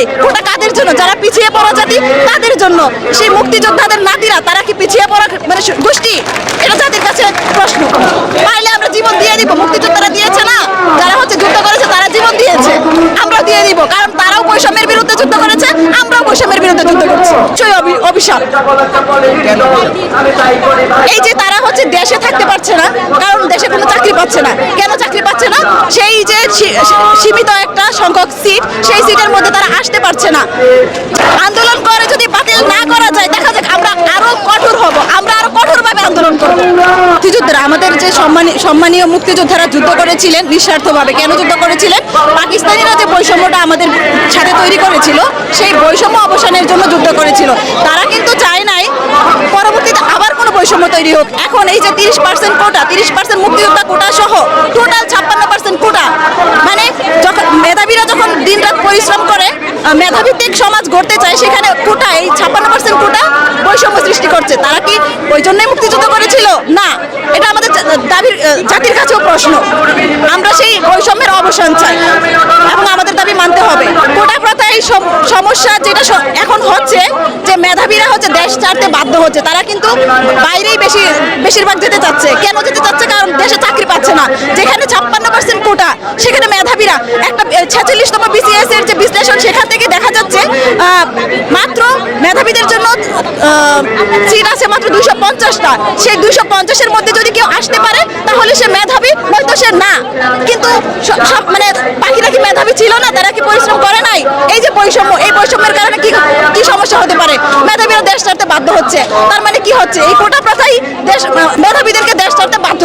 চাই ওটা কাদের জন্য? যারা পিছিয়ে পড়া জাতি, তাদের জন্য। সেই মুক্তিযোদ্ধাদের নাতিরা, তারা কি পিছিয়ে পড়া মানে গোষ্ঠী? এটা জাতির কাছে প্রশ্ন পাইলে আমরা জীবন দিয়ে দিব মুক্তিযোদ্ধারা দিয়েছে না যারা হচ্ছে যুদ্ধ করেছে তারা জীবন দিয়েছে আমরা দিয়ে দিব কারণ তারাও বৈষম্যের বিরুদ্ধে যুদ্ধ করেছে আমরাও বৈষম্যের বিরুদ্ধে যুদ্ধ করছি। অভিশাপ। এই যে তারা হচ্ছে দেশে থাকতে পারছে না কারণ দেশে কোনো চাকরি পাচ্ছে না। কেন চাকরি পাচ্ছে না? সেই যে সীমিত একটা সংখ্যক সিট সেই সিটের মধ্যে তারা আসতে পারছে না। আন্দোলন করে যদি বাতিল না করা যায় দেখা যাক আমরা আরও কঠোর হব। আমরা আরও কঠোরভাবে আন্দোলন করব। মুক্তিযোদ্ধারা আমাদের যে সম্মানী সম্মানীয় মুক্তিযোদ্ধারা যুদ্ধ করেছিলেন নিঃস্বার্থভাবে কেন যুদ্ধ করেছিলেন? পাকিস্তানিরা যে বৈষম্যটা আমাদের করেছিল, সেই বৈষম্য অবসানের জন্য যুদ্ধ করেছিল। তারা কিন্তু চায় নাই, পরবর্তীতে আবার কোনো বৈষম্য তৈরি হোক। এখন এই যে তিরিশ পার্সেন্ট কোটা, তিরিশ পার্সেন্ট মুক্তিযোদ্ধা কোটা সহ টোটাল ছাপ্পান্ন পার্সেন্ট কোটা মানে যখন মেধাবীরা যখন দিনরাত পরিশ্রম করে মেধাভিত্তিক সমাজ গড়তে চায়, সেখানে কোটা, এই ছাপ্পান্ন পার্সেন্ট কোটা বৈষম্য সৃষ্টি করছে। তারা কি ওই জন্যই মুক্তিযুদ্ধ করেছিল? না, এটা আমাদের দাবির জাতির কাছেও প্রশ্ন। আমরা সেই বৈষম্যের অবসান চাই। এবং আমাদের দাবি মানতে হবে কোটা প্রথা এই সম- সমস্যা যেটা এখন হচ্ছে যে মেধাবীরা হচ্ছে দেশ ছাড়তে বাধ্য হচ্ছে। তারা কিন্তু বাইরেই বেশি, বেশিরভাগ যেতে চাচ্ছে। কেন যেতে চাচ্ছে? কারণ দেশে চাকরি পাচ্ছে না। যেখানে ছাপ্পান্ন পার্সেন্ট কোটা, সেখানে মেধাবীরা একটা ছেচল্লিশতম বিসিএস এর যে বিশ্লেষণ, সেখান থেকে দেখা যাচ্ছে মাত্র মেধাবীদের জন্য সিট আছে মাত্র দুইশো পঞ্চাশটা। সেই দুইশো পঞ্চাশের মধ্যে যদি কেউ আসতে পারে, তাহলে সে মেধাবী, নয়তো সে না। কিন্তু সব মানে না তারা কি পরিশ্রম করে নাই? এই যে বৈষম্য, এই বৈষম্যের কারণে কি কি সমস্যা হতে পারে? মেধাবীরা দেশ ছাড়তে বাধ্য হচ্ছে। তার মানে কি হচ্ছে? এই কোটা প্রথাই দেশ, মেধাবীদেরকে দেশ ছাড়তে বাধ্য